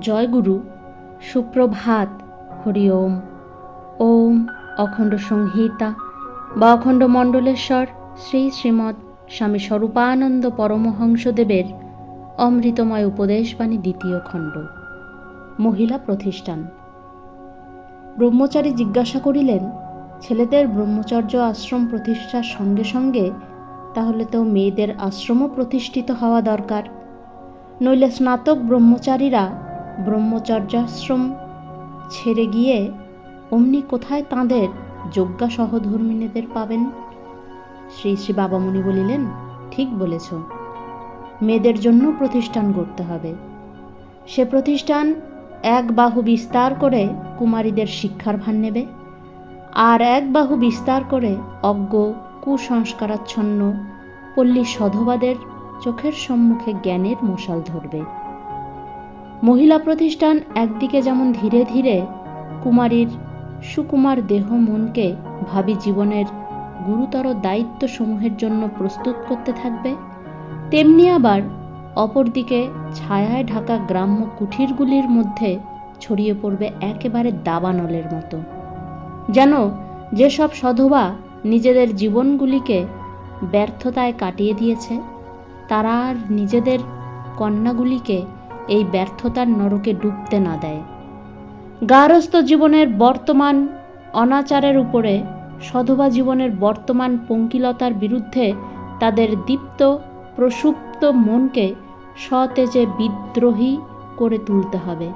জয়গুরু, সুপ্রভাত, হরি ওম। ওম অখণ্ড সংহিতা বা অখণ্ড মণ্ডলেশ্বর শ্রী শ্রীমৎ স্বামী স্বরূপানন্দ পরমহংসদেবের অমৃতময় উপদেশবাণী দ্বিতীয় খণ্ড। মহিলা প্রতিষ্ঠান। ব্রহ্মচারী জিজ্ঞাসা করিলেন, ছেলেদের ব্রহ্মচর্য আশ্রম প্রতিষ্ঠার সঙ্গে সঙ্গে তাহলে তো মেয়েদের আশ্রমও প্রতিষ্ঠিত হওয়া দরকার। নইলে স্নাতক ব্রহ্মচারীরা ব্রহ্মচর্যাশ্রম ছেড়ে গিয়ে অমনি কোথায় তাঁদের যজ্ঞা সহধর্মিনীদের পাবেন? শ্রী শ্রী বাবামণি বলিলেন, ঠিক বলেছ। মেয়েদের জন্য প্রতিষ্ঠান করতে হবে। সে প্রতিষ্ঠান এক বাহু বিস্তার করে কুমারীদের শিক্ষার ভার নেবে আর এক বাহু বিস্তার করে অজ্ঞ, কুসংস্কারাচ্ছন্ন পল্লী সধবাদের চোখের সম্মুখে জ্ঞানের মশাল ধরবে। মহিলা প্রতিষ্ঠান একদিকে যেমন ধীরে ধীরে কুমারীর সুকুমার দেহ মনকে ভাবি জীবনের গুরুতর দায়িত্ব সমূহের জন্য প্রস্তুত করতে থাকবে, তেমনি আবার অপরদিকে ছায়ায় ঢাকা গ্রাম্য কুঠিরগুলির মধ্যে ছড়িয়ে পড়বে একেবারে দাবানলের মতো। যেন যেসব সধবা নিজেদের জীবনগুলিকে ব্যর্থতায় কাটিয়ে দিয়েছে, তারা আর নিজেদের কন্যাগুলিকে এই ব্যর্থতার নরকে ডুবতে না দেয়। গারস্থ জীবনের বর্তমান অনাচারের উপরে সধবা জীবনের বর্তমান পঙ্কিলতার বিরুদ্ধে তাদের দীপ্ত, প্রসুপ্ত মনকে সতেজে বিদ্রোহী করে তুলতে হবে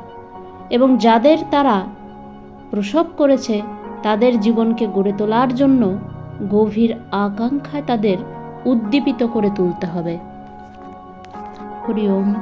এবং যাদের তারা প্রসব করেছে তাদের জীবনকে গড়ে তোলার জন্য গভীর আকাঙ্ক্ষায় তাদের উদ্দীপিত করে তুলতে হবে। হরি ওম।